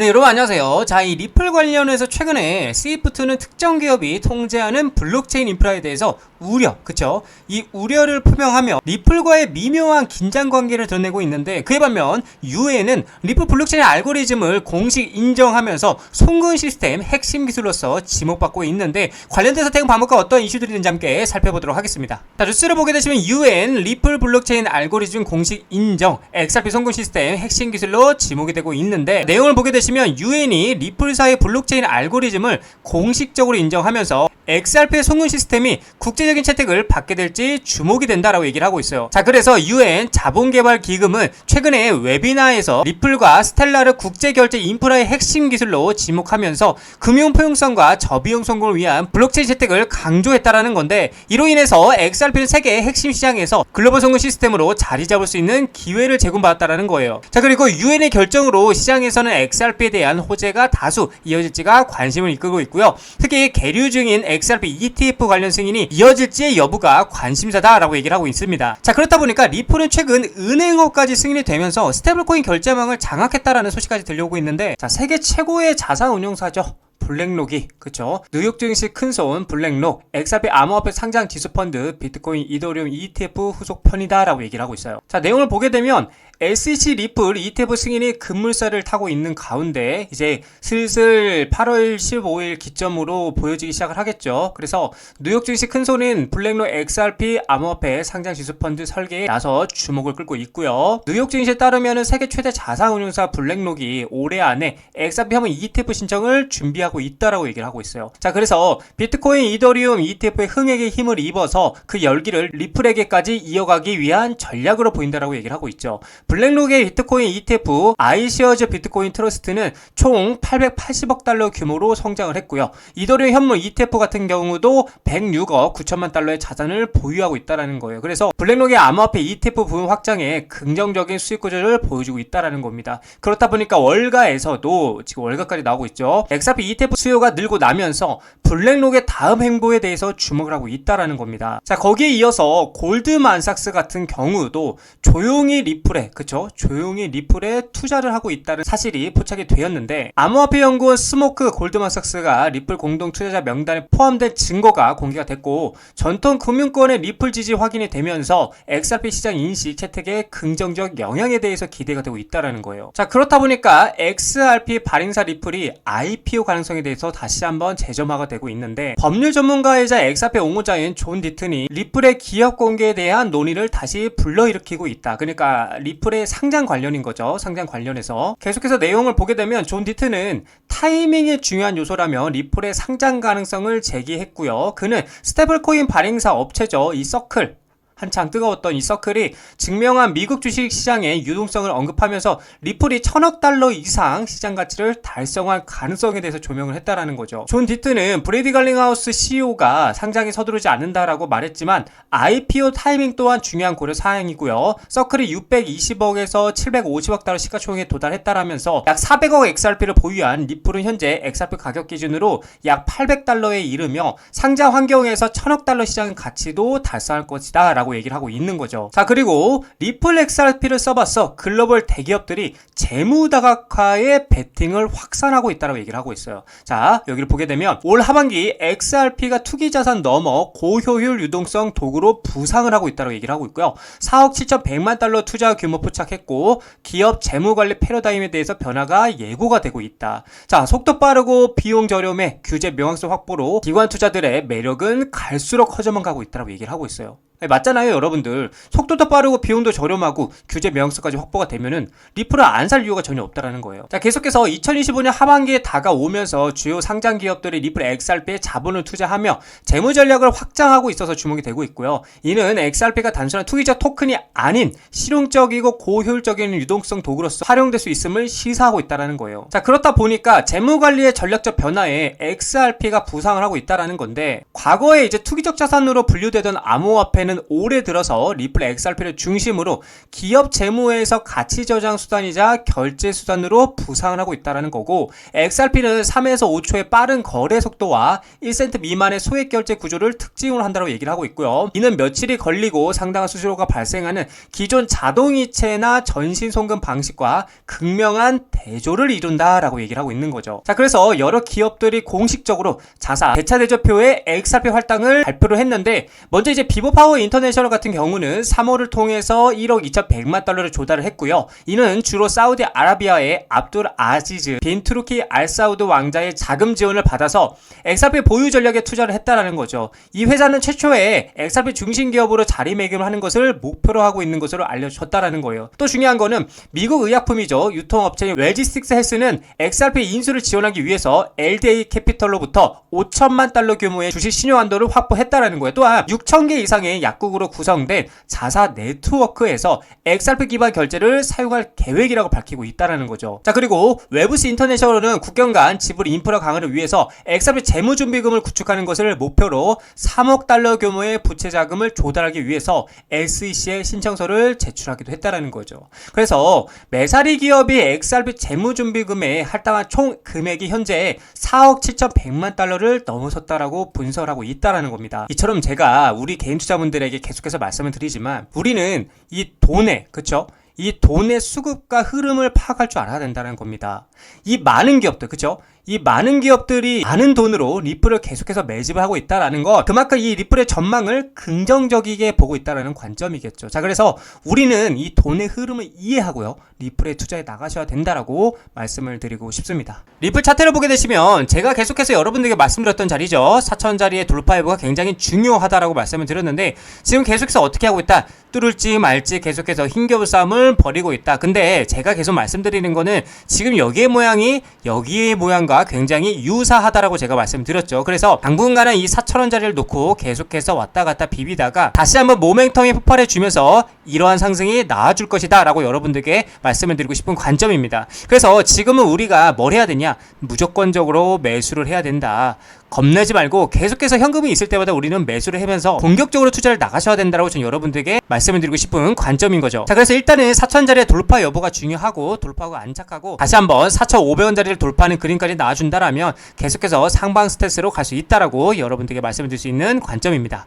네, 여러분 안녕하세요. 자, 이 리플 관련해서 최근에 스위프트는 특정 기업이 통제하는 블록체인 인프라에 대해서 우려, 그쵸? 이 우려를 표명하며 리플과의 미묘한 긴장 관계를 드러내고 있는데 그에 반면 유엔은 리플 블록체인 알고리즘을 공식 인정하면서 송근 시스템 핵심 기술로서 지목받고 있는데 관련돼서 태국 반복과 어떤 이슈들이 있는지 함께 살펴보도록 하겠습니다. 자, 뉴스를 보게 되시면 유엔 리플 블록체인 알고리즘 공식 인정 XRP 송근 시스템 핵심 기술로 지목이 되고 있는데 내용을 보게 되시면 유엔이 리플사의 블록체인 알고리즘을 공식적으로 인정하면서 XRP의 송금 시스템이 국제 적인 채택을 받게 될지 주목이 된다라고 얘기를 하고 있어요. 자, 그래서 UN 자본개발 기금은 최근에 웨비나에서 리플과 스텔라르 국제결제 인프라의 핵심 기술로 지목하면서 금융 포용성과 저비용 성공을 위한 블록체인 채택을 강조했다라는 건데 이로 인해서 XRP는 세계의 핵심 시장에서 글로벌 송금 시스템으로 자리 잡을 수 있는 기회를 제공받았다라는 거예요. 자, 그리고 UN의 결정으로 시장에서는 XRP에 대한 호재가 다수 이어질지가 관심을 이끌고 있고요. 특히 계류 중인 XRP ETF 관련 승인이 이어질 지의 여부가 관심사다라고 얘기를 하고 있습니다. 자 그렇다 보니까 리플은 최근 은행업까지 승인이 되면서 스테이블코인 결제망을 장악했다라는 소식까지 들려오고 있는데 자 세계 최고의 자산 운용사죠. 블랙록이 그쵸 뉴욕 증시 큰손 블랙록 엑사피 암호화폐 상장 지수펀드 비트코인 이더리움 ETF 후속 편이다 라고 얘기를 하고 있어요 자 내용을 보게 되면 SEC 리플 ETF 승인이 급물살을 타고 있는 가운데 이제 슬슬 8월 15일 기점으로 보여지기 시작을 하겠죠. 그래서 뉴욕 증시 큰손인 블랙록 XRP 암호화폐 상장 지수 펀드 설계에 나서 주목을 끌고 있고요. 뉴욕 증시에 따르면 세계 최대 자산 운용사 블랙록이 올해 안에 XRP 한번 ETF 신청을 준비하고 있다라고 얘기를 하고 있어요. 자, 그래서 비트코인 이더리움 ETF의 흥액에 힘을 입어서 그 열기를 리플에게까지 이어가기 위한 전략으로 보인다라고 얘기를 하고 있죠. 블랙록의 비트코인 ETF 아이시어즈 비트코인 트러스트는 총 880억 달러 규모로 성장을 했고요. 이더리움 현물 ETF 같은 경우도 106억 9천만 달러의 자산을 보유하고 있다라는 거예요. 그래서 블랙록의 암호화폐 ETF 부분 확장에 긍정적인 수익 구조를 보여주고 있다라는 겁니다. 그렇다 보니까 월가에서도 지금 월가까지 나오고 있죠. XRP ETF 수요가 늘고 나면서 블랙록의 다음 행보에 대해서 주목을 하고 있다라는 겁니다. 자 거기에 이어서 골드만삭스 같은 경우도 조용히 리플에 그쵸 조용히 리플에 투자를 하고 있다는 사실이 포착이 되었는데 암호화폐 연구원 스모크 골드만삭스가 리플 공동 투자자 명단에 포함된 증거가 공개가 됐고 전통 금융권의 리플 지지 확인이 되면서 XRP 시장 인식 채택에 긍정적 영향에 대해서 기대가 되고 있다라는 거예요. 자 그렇다 보니까 XRP 발행사 리플이 IPO 가능성에 대해서 다시 한번 재점화가 되고 있는데 법률 전문가이자 XRP 옹호자인 존 디튼이 리플의 기업 공개에 대한 논의를 다시 불러일으키고 있다. 그러니까 리 플의 상장 관련인 거죠. 상장 관련해서 계속해서 내용을 보게 되면 존 디튼은 타이밍이 중요한 요소라며 리플의 상장 가능성을 제기했고요. 그는 스테블코인 발행사 업체죠. 이 서클 한창 뜨거웠던 이 서클이 증명한 미국 주식 시장의 유동성을 언급하면서 리플이 천억 달러 이상 시장 가치를 달성할 가능성에 대해서 조명을 했다라는 거죠. 존 디트는 브레이디 갈링하우스 CEO가 상장에 서두르지 않는다라고 말했지만 IPO 타이밍 또한 중요한 고려 사항이고요. 서클이 620억에서 750억 달러 시가총액에 도달했다라면서 약 400억 XRP를 보유한 리플은 현재 XRP 가격 기준으로 약 800달러에 이르며 상장 환경에서 천억 달러 시장 가치도 달성할 것이다 라고 얘기를 하고 있는 거죠. 자 그리고 리플 XRP를 써봤어 글로벌 대기업들이 재무 다각화에 베팅을 확산하고 있다고 얘기를 하고 있어요. 자 여기를 보게 되면 올 하반기 XRP가 투기 자산 넘어 고효율 유동성 도구로 부상을 하고 있다고 얘기를 하고 있고요. 4억 7,100만 달러 투자 규모 포착했고 기업 재무관리 패러다임에 대해서 변화가 예고가 되고 있다. 자 속도 빠르고 비용 저렴해 규제 명확성 확보로 기관 투자들의 매력은 갈수록 커져만 가고 있다고 얘기를 하고 있어요. 네, 맞잖아요, 여러분들. 속도도 빠르고 비용도 저렴하고 규제 명확성까지 확보가 되면은 리플을 안 살 이유가 전혀 없다라는 거예요. 자, 계속해서 2025년 하반기에 다가오면서 주요 상장 기업들이 리플 XRP에 자본을 투자하며 재무 전략을 확장하고 있어서 주목이 되고 있고요. 이는 XRP가 단순한 투기적 토큰이 아닌 실용적이고 고효율적인 유동성 도구로서 활용될 수 있음을 시사하고 있다라는 거예요. 자, 그렇다 보니까 재무 관리의 전략적 변화에 XRP가 부상을 하고 있다라는 건데 과거에 이제 투기적 자산으로 분류되던 암호화폐는 경우에는 올해 들어서 리플 XRP를 중심으로 기업 재무에서 가치 저장 수단이자 결제 수단으로 부상을 하고 있다는 거고 XRP는 3에서 5초의 빠른 거래 속도와 1센트 미만의 소액 결제 구조를 특징으로 한다고 얘기를 하고 있고요. 이는 며칠이 걸리고 상당한 수수료가 발생하는 기존 자동이체나 전신 송금 방식과 극명한 대조를 이룬다라고 얘기를 하고 있는 거죠. 자, 그래서 여러 기업들이 공식적으로 자사 대차 대조표의 XRP 할당을 발표를 했는데 먼저 이제 비보파워 인터내셔널 같은 경우는 3월을 통해서 1억 2,100만 달러를 조달을 했고요. 이는 주로 사우디 아라비아의 압둘 아지즈 빈 투르키 알 사우드 왕자의 자금 지원을 받아서 XRP 보유 전략에 투자를 했다라는 거죠. 이 회사는 최초에 XRP 중심 기업으로 자리매김을 하는 것을 목표로 하고 있는 것으로 알려졌다라는 거예요. 또 중요한 거는 미국 의약품이죠. 유통업체인 웰지스틱스 헬스는 XRP 인수를 지원하기 위해서 LDA 캐피털로부터 5천만 달러 규모의 주식 신용 한도를 확보했다라는 거예요. 또한 6천 개 이상의 약국으로 구성된 자사 네트워크에서 XRP 기반 결제를 사용할 계획이라고 밝히고 있다라는 거죠. 자 그리고 웨브스 인터내셔널은 국경 간 지불 인프라 강화를 위해서 XRP 재무 준비금을 구축하는 것을 목표로 3억 달러 규모의 부채 자금을 조달하기 위해서 SEC에 신청서를 제출하기도 했다라는 거죠. 그래서 메사리 기업이 XRP 재무 준비금에 할당한 총 금액이 현재 4억 7,100만 달러를 넘어섰다라고 분석하고 있다라는 겁니다. 이처럼 제가 우리 개인 투자분들 에게 계속해서 말씀을 드리지만 우리는 이 돈에 그쵸? 이 돈의 수급과 흐름을 파악할 줄 알아야 된다는 겁니다. 이 많은 기업들, 그쵸? 이 많은 기업들이 많은 돈으로 리플을 계속해서 매집을 하고 있다라는 것, 그만큼 이 리플의 전망을 긍정적이게 보고 있다라는 관점이겠죠. 자, 그래서 우리는 이 돈의 흐름을 이해하고요. 리플에 투자해 나가셔야 된다라고 말씀을 드리고 싶습니다. 리플 차트를 보게 되시면 제가 계속해서 여러분들에게 말씀드렸던 자리죠. 4천 자리의 돌파 여부가 굉장히 중요하다라고 말씀을 드렸는데 지금 계속해서 어떻게 하고 있다? 뚫을지 말지 계속해서 힘겨울 싸움을 벌이고 있다. 근데 제가 계속 말씀드리는 거는 지금 여기의 모양이 여기의 모양 과 굉장히 유사하다라고 제가 말씀드렸죠. 그래서 당분간은 이 4천원짜리를 놓고 계속해서 왔다 갔다 비비다가 다시 한번 모멘텀이 폭발해 주면서 이러한 상승이 나와줄 것이다 라고 여러분들께 말씀을 드리고 싶은 관점입니다. 그래서 지금은 우리가 뭘 해야 되냐? 무조건적으로 매수를 해야 된다. 겁내지 말고 계속해서 현금이 있을 때마다 우리는 매수를 하면서 본격적으로 투자를 나가셔야 된다고 저는 여러분들에게 말씀을 드리고 싶은 관점인 거죠. 자, 그래서 일단은 4천짜리의 돌파 여부가 중요하고 돌파하고 안착하고 다시 한번 4,500원짜리를 돌파하는 그림까지 나와준다라면 계속해서 상방 스탯으로 갈 수 있다라고 여러분들에게 말씀을 드릴 수 있는 관점입니다.